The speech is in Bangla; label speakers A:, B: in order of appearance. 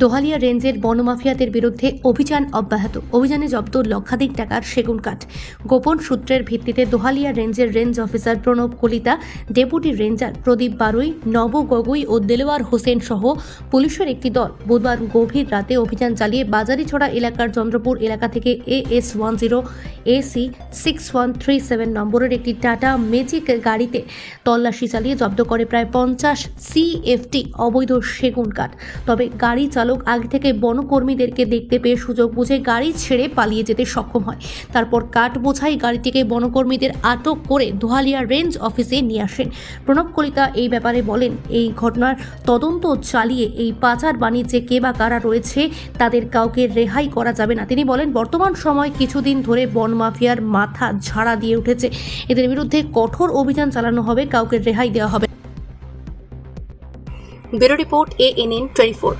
A: দোহালিয়া রেঞ্জের বনমাফিয়াদের বিরুদ্ধে অভিযান অব্যাহত। অভিযানে জব্দ লক্ষাধিক টাকার সেগুন কাঠ। গোপন সূত্রের ভিত্তিতে দোহালিয়া রেঞ্জের range officer Pranab Kalita, deputy ranger Pradip Barui Naba Gogoi ও দেলোয়ার হোসেন সহ পুলিশের একটি দল বুধবার গভীর রাতে অভিযান চালিয়ে বাজারিছড়া এলাকার চন্দ্রপুর এলাকা থেকে A S one zero, AC six one three seven নম্বরের একটি টাটা ম্যাজিক গাড়িতে তল্লাশি চালিয়ে জব্দ করে প্রায় পঞ্চাশ সিএফটি অবৈধ সেগুন কাঠ। তবে গাড়ি চালক আগে থেকে বনকর্মীদেরকে দেখতে পেয়ে সুযোগ বুঝে গাড়ি ছেড়ে পালিয়ে যেতে সক্ষম হয়। তারপর কাঠ বোঝাই গাড়িটিকে বনকর্মীদের আটক করে দোহালিয়া রেঞ্জ অফিসে নিয়ে আসেন। প্রণব কলিতা এই ব্যাপারে বলেন, এই ঘটনার তদন্ত চালিয়ে এই পাচার বাণিজ্যে কে বা কারা রয়েছে তাদের কাউকে রেহাই করা যাবে না। তিনি বলেন, বর্তমান সময় কিছুদিন ধরে বন মাফিয়ার মাথা ঝাড়া দিয়ে উঠেছে। এদের বিরুদ্ধে কঠোর অভিযান চালানো হবে, কাউকে রেহাই দেওয়া হবে bureau report ANN twenty four.